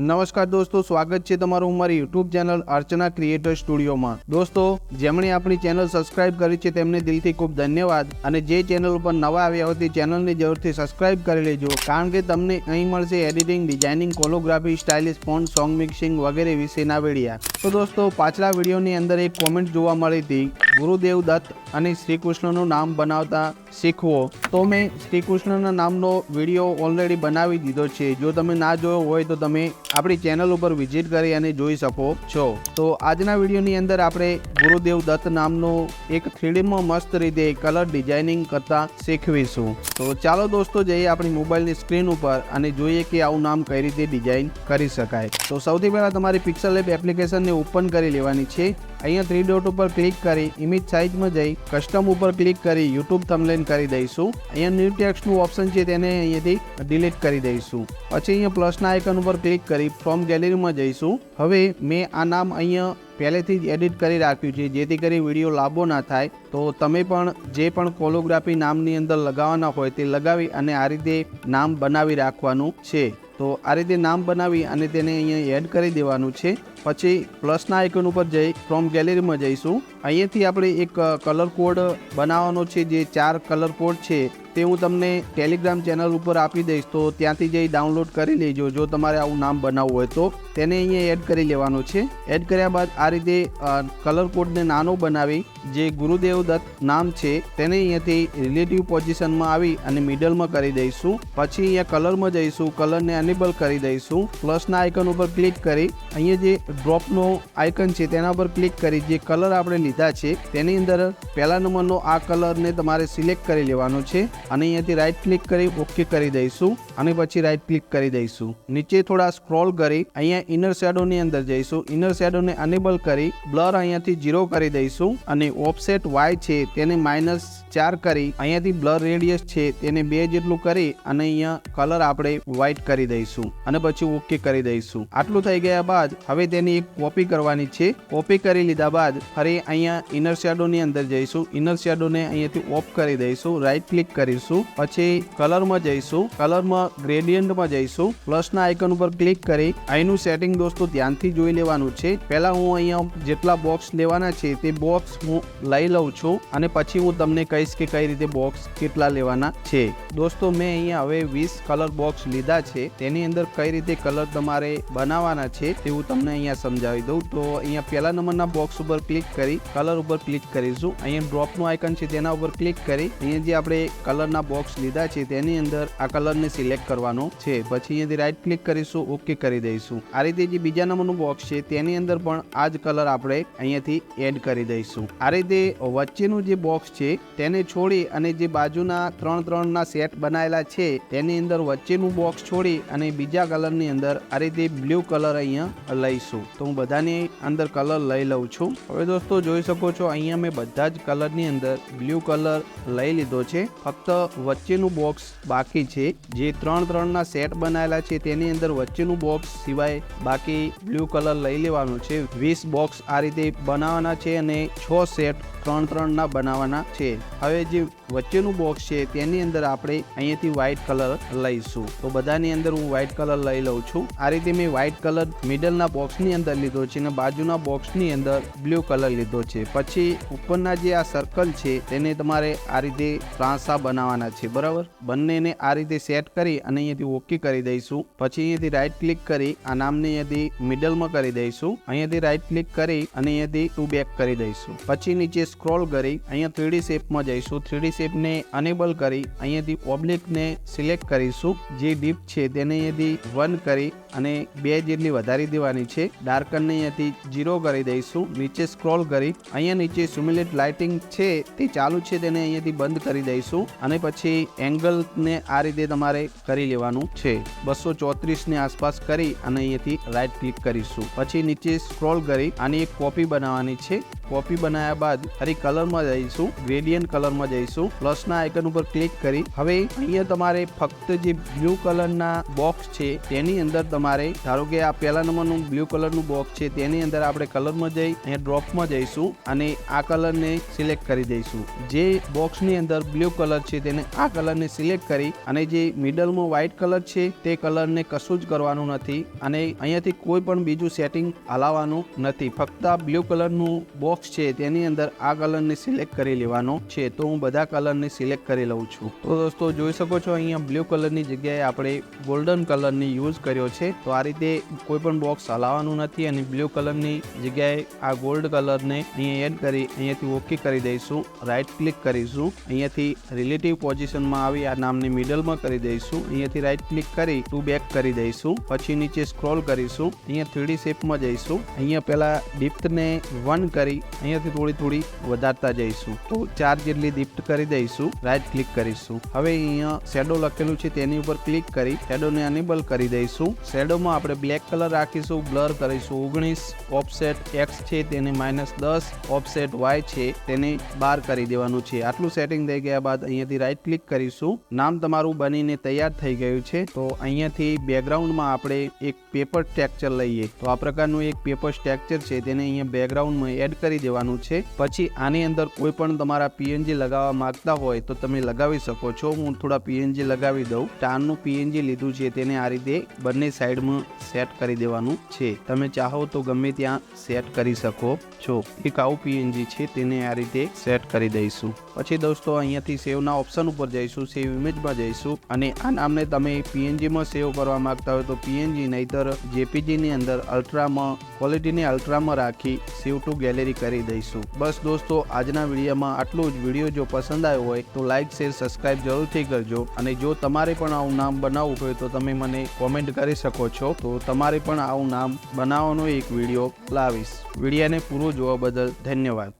નમસ્કાર દોસ્તો, સ્વાગત છે તમારું અમારી યુટ્યુબ ચેનલ અર્ચના ક્રિએટર સ્ટુડિયોમાં દોસ્તો, જેમણે આપણી ચેનલ સબસ્ક્રાઇબ કરી છે તેમને દિલથી ખૂબ ધન્યવાદ અને જે ચેનલ ઉપર નવા આવ્યા હોય તે ચેનલને જરૂરથી સબસ્ક્રાઇબ કરી લેજો, કારણ કે તમને અહીં મળશે editing designing calligraphy stylish phone song mixing વગેરે વિશેના વિડીયા તો દોસ્તો, પાછલા વિડીયોની અંદર એક કોમેન્ટ જોવા મળી હતી. ગુરુદેવ દત્ત અને શ્રી કૃષ્ણનું નામ બનાવતા શીખવો. તો મેં શ્રી કૃષ્ણના નામનો વીડિયો ઓલરેડી બનાવી દીધો છે. જો તમે ના જોયો હોય તો તમે આપણી ચેનલ ઉપર વિઝિટ કરી અને જોઈ શકો છો. તો આજના વિડીયોની અંદર આપણે ગુરુદેવ દત્ત નામનો એક થ્રીડીમાં મસ્ત રીતે કલર ડિઝાઇનિંગ કરતા શીખવીશું. તો ચાલો દોસ્તો જઈએ આપણી મોબાઈલની સ્ક્રીન ઉપર અને જોઈએ કે આવું નામ કઈ રીતે ડિઝાઇન કરી શકાય. તો સૌથી પહેલાં તમારી પિક્સલ એપ એપ્લિકેશનને ઓપન કરી લેવાની છે. અહીંયા થ્રી ડોટ ઉપર ક્લિક કરી ઇમેજ સાઇઝમાં જઈ કસ્ટમ ઉપર ક્લિક કરી યુટ્યુબ થમલેન કરી દઈશું. અહીંયા ન્યૂ ટેક્સ્ટનું ઓપ્શન છે તેને અહીંયાથી ડિલીટ કરી દઈશું. પછી અહીંયા પ્લસના આઇકન ઉપર ક્લિક કરી ફ્રોમ ગેલેરીમાં જઈશું. હવે મેં આ નામ અહીંયા પહેલેથી જ એડિટ કરી રાખ્યું છે, જેથી કરી વીડિયો લાંબો ના થાય. તો તમે પણ જે પણ કોલોગ્રાફી નામની અંદર લગાવવાના હોય તે લગાવી અને આ રીતે નામ બનાવી રાખવાનું છે. તો આ રીતે નામ બનાવી અને તેને અહીંયા એડ કરી દેવાનું છે. પછી પ્લસના આઇકન ઉપર જઈ ફ્રોમ ગેલેરીમાં જઈશું. અહીંયાથી આપણે એક કલર કોડ બનાવવાનો છે, જે ચાર કલર કોડ છે. તે હું તમને ટેલિગ્રામ ચેનલ ઉપર આપી દઈશ, તો ત્યાંથી જઈ ડાઉનલોડ કરી લેજો. જો તમારે આવું નામ બનાવવું હોય તો તેને અહીંયા એડ કરી લેવાનું છે. એડ કર્યા બાદ આ રીતે કલર કોડને નાનો બનાવી, જે ગુરુદેવ દત્ત નામ છે, તેને અહીંયાથી રિલેટિવ પોઝિશનમાં આવી અને મિડલમાં કરી દઈશું. પછી અહીંયા કલરમાં જઈશું કલરને એનેબલ કરી દઈશું. પ્લસના આઇકન ઉપર ક્લિક કરી, અહીંયા જે ડ્રોપનો આઇકન છે તેના ઉપર ક્લિક કરી, જે કલર આપણે લીધા છે, તેની અંદર પહેલા નંબરનો આ કલરને તમારે સિલેક્ટ કરી લેવાનો છે. અને અહીંયાથી રાઈટ ક્લિક કરી ઓકે કરી દઈશું અને પછી રાઈટ ક્લિક કરી દઈશું. નીચે થોડા સ્ક્રોલ કરી અહીંયા ઇનર શેડોની અંદર જઈશું. ઇનર શેડોને અનેબલ કરી બ્લર અહીંયાથી ઝીરો કરી દઈશું અને ઓફસેટ વાય છે તેને માઇનસ ચાર કરી અહીંયાથી બ્લર રેડિયસ છે તેને બે જેટલું કરી અને અહીંયા કલર આપણે વ્હાઇટ કરી દઈશું અને પછી ઓકે કરી દઈશું. આટલું થઈ ગયા બાદ હવે તેની એક કોપી કરવાની છે. કોપી કરી લીધા બાદ ફરી અહીંયા ઇનર શેડોની અંદર જઈશું. ઇનર શેડોને અહીંયાથી ઓફ કરી દઈશું. રાઈટ ક્લિક કરીશું. પછી કલરમાં જઈશું. કલરમાં ગ્રેડિયન્ટમાં જઈશું. પ્લસના આઇકન ઉપર ક્લિક કરી અહીંનું સેટિંગ દોસ્તો ધ્યાનથી જોઈ લેવાનું છે. પહેલાં હું અહીંયા જેટલા બોક્સ લેવાના છે તે બોક્સ હું લઈ લઉં છું અને પછી હું તમને કહીશ કે કઈ રીતે બોક્સ કેટલા લેવાના છે. દોસ્તો મેં અહીંયા હવે વીસ કલર બોક્સ લીધા છે. તેની અંદર કઈ રીતે કલર તમારે બનાવવાના છે તે હું તમને અહીંયા સમજાવી દઉં. તો અહીંયા પહેલા નંબરના બોક્સ ઉપર ક્લિક કરી કલર ઉપર ક્લિક કરીશું. અહીંયા ડ્રોપનું આઇકન છે તેના ઉપર ક્લિક કરી. અહીંયા જે આપણે કલરના બોક્સ લીધા છે, તેની અંદર આ કલરને સિલેક્ટ કરવાનો છે. પછી અહીંયાથી રાઈટ ક્લિક કરીશું ઓકે કરી દઈશું. આ રીતે જે બીજા નંબરનું બોક્સ છે, તેની અંદર પણ આ જ કલર આપણે અહીંયાથી એડ કરી દઈશું. આ રીતે વચ્ચેનું જે બોક્સ છે, તેને છોડી અને જે બાજુના ત્રણ ત્રણના સેટ બનાવેલા છે, તેની અંદર વચ્ચેનું બોક્સ છોડી અને બીજા કલરની અંદર આ રીતે બ્લુ કલર અહીંયા લઈશું. તો હું બધાની અંદર કલર લઈ લઉં છું. હવે દોસ્તો, જોઈ શકો છો, અહીંયા મેં બધા જ કલરની અંદર બ્લુ કલર લઈ લીધો છે. ફક્ત વચ્ચેનું બોક્સ બાકી છે. જે ત્રણ ત્રણના સેટ બનાવેલા છે, તેની અંદર વચ્ચેનું બોક્સ સિવાય બાકી બ્લુ કલર લઈ લેવાનું છે. વીસ બોક્સ આ રીતે બનાવવાના છે અને છ સેટ ત્રણ ત્રણના બનાવવાના છે. હવે જે વચ્ચેનું બોક્સ છે, તેની અંદર આપણે અહીંયાથી વ્હાઇટ કલર લઈશું. તો બધાની અંદર હું વ્હાઇટ કલર લઈ લઉં છું. આ રીતે મેં વ્હાઇટ કલર મિડલના બોક્સની અંદર લીધો છે અને બાજુના બોક્સની અંદર બ્લુ કલર લીધો છે. પછી ઉપરના જે આ સર્કલ છે, તેને તમારે આ રીતે ત્રાંસા બનાવવાના છે. બરાબર? બંનેને આ રીતે સેટ કરી અને અહીંયાથી ઓકે કરી દઈશું. પછી અહીંયાથી રાઈટ ક્લિક કરી આ નામને અહીંયાથી મિડલમાં કરી દઈશું. અહીંયાથી રાઈટ ક્લિક કરી અને અહીંયાથી ટુ બેક કરી દઈશું. પછી નીચે સ્ક્રોલ કરી અહીંયા થ્રીડી શેપમાં જઈશું. થ્રીડી શેપને અનેબલ કરી અહીંયાથી ઓબ્લિકને સિલેક્ટ કરીશું. જે ડીપ છે તેને અહીંયાથી વન કરી અને બે જેટલી વધારી દેવાની છે. ડાર્કનને અહીંયાથી ઝીરો કરી દઈશું. નીચે સ્ક્રોલ કરી અહીંયા નીચે સિમ્યુલેટ લાઇટિંગ છે તે ચાલુ છે તેને અહીંયાથી બંધ કરી દઈશું. અને પછી એંગલને આ રીતે તમારે કરી લેવાનું છે. બસો ચોત્રીસની આસપાસ કરી અને અહીંયાથી રાઇટ ક્લિક કરીશું. પછી નીચે સ્ક્રોલ કરી આની એક કોપી બનાવવાની છે. કોપી બનાવ્યા બાદ ફરી કલરમાં જઈશું, ગ્રેડિયન્ટ કલરમાં જઈશું. પ્લસના આઇકન ઉપર ક્લિક કરી. હવે અહીંયા તમારે ફક્ત જે બ્લુ કલરના બોક્સ છે, તેની અંદર તમારે, ધારો કે આ પહેલા નંબરનું બ્લુ કલરનું બોક્સ છે, તેની અંદર આપણે કલરમાં જઈ, અહીંયા ડ્રોપમાં જઈશું અને આ કલરને સિલેક્ટ કરી દઈશું. જે બોક્સની અંદર બ્લુ કલર છે, તેને આ કલરને સિલેક્ટ કરી અને જે મિડલમાં વ્હાઇટ કલર છે, તે કલરને કશું જ કરવાનું નથી અને અહીંયાથી કોઈ પણ બીજું સેટિંગ હલાવવાનું નથી. ફક્ત આ બ્લુ કલરનું બોક્સ છે, તેની અંદર આ કલરને સિલેક્ટ કરી લેવાનો છે, તો હું બધા કલરને સિલેક્ટ કરી લઉં છું. તો દોસ્તો, જોઈ શકો છો, અહીંયા બ્લુ કલરની જગ્યાએ આપણે ગોલ્ડન કલરની યુઝ કર્યો છે. તો આ રીતે કોઈ પણ બોક્સ હલાવવાનું નથી અને બ્લુ કલરની જગ્યાએ આ ગોલ્ડ કલરને અહીંયા એડ કરી, અહીંયાથી ઓકે કરી દઈશું. રાઈટ ક્લિક કરીશું. અહીંયાથી રિલેટિવ પોઝિશનમાં આવી આ નામને મિડલમાં કરી દઈશું. અહીંયાથી રાઈટ ક્લિક કરી, ટુ બેક કરી દઈશું. પછી નીચે સ્ક્રોલ કરીશું. અહીંયા થ્રીડી શેપમાં જઈશું. અહીંયા પહેલાં ડિપ્થને વન કરી, અહીંયાથી થોડી થોડી વધારતા જઈશું. તો ચાર જેટલી ડિપ્થ કરી દઈશું રાઈટ ક્લિક કરીશું. હવે અહીંયા શેડો લખેલું છે, તેની ઉપર ક્લિક કરી શેડોને એનેબલ કરી દઈશું. શેડોમાં આપણે બ્લેક કલર રાખીશું બ્લર કરીશું. ઓગણીસ ઓફસેટ એક્સ છે, તેને માઇનસ દસ ઓફસેટ વાય છે, તેને બાર કરી દેવાનું છે. આટલું સેટિંગ થઈ ગયા બાદ અહીંયાથી રાઈટ ક્લિક કરીશું. નામ તમારું બનીને તૈયાર થઈ ગયું છે. તો અહીંયાથી બેકગ્રાઉન્ડમાં આપણે એક પેપર સ્ટ્રક્ચર લઈએ. તો આ પ્રકારનું એક પેપર સ્ટ્રક્ચર છે, તેને અહીંયા બેકગ્રાઉન્ડમાં એડ કરી દેવાનું છે. પછી આની અંદર કોઈ પણ તમારા પીએનજી લગાવવા માંગતા હોય તો તમે લગાવી શકો છો. હું થોડા પીએનજી લગાવી દઉં. ટાનનું પીએનજી લીધું છે તેને આ રીતે બંને સાઈડમાં સેટ કરી દેવાનું છે. તમે ચાહો તો ગમે ત્યાં સેટ કરી શકો છો. એક આવું પીએનજી છે તેને આ રીતે સેટ કરી દઈશું. પછી દોસ્તો અહીંયાથી સેવના ઓપ્શન ઉપર જઈશું, સેવ ઇમેજમાં જઈશું અને આ નામને તમે પીએનજીમાં સેવ કરવા માંગતા હોય તો પીએનજી નહીતર જેપીજીની અંદર અલ્ટ્રામાં ક્વોલિટીને અલ્ટ્રામાં રાખી સેવ ટુ ગેલેરી કરી દઈશું. બસ દોસ્તો, આજના વિડીયોમાં આટલું જ. વીડિયો જો પસંદ આવ્યો હોય, તો લાઇક શેર, સબસ્ક્રાઇબ જરૂરથી કરજો. અને જો તમારે પણ આવું નામ બનાવવું હોય, તો તમે મને કોમેન્ટ કરી શકો છો. તો તમારે પણ આવું નામ બનાવવાનો એક વીડિયો લાવીશ. વિડીયાને પૂરો જોવા બદલ ધન્યવાદ.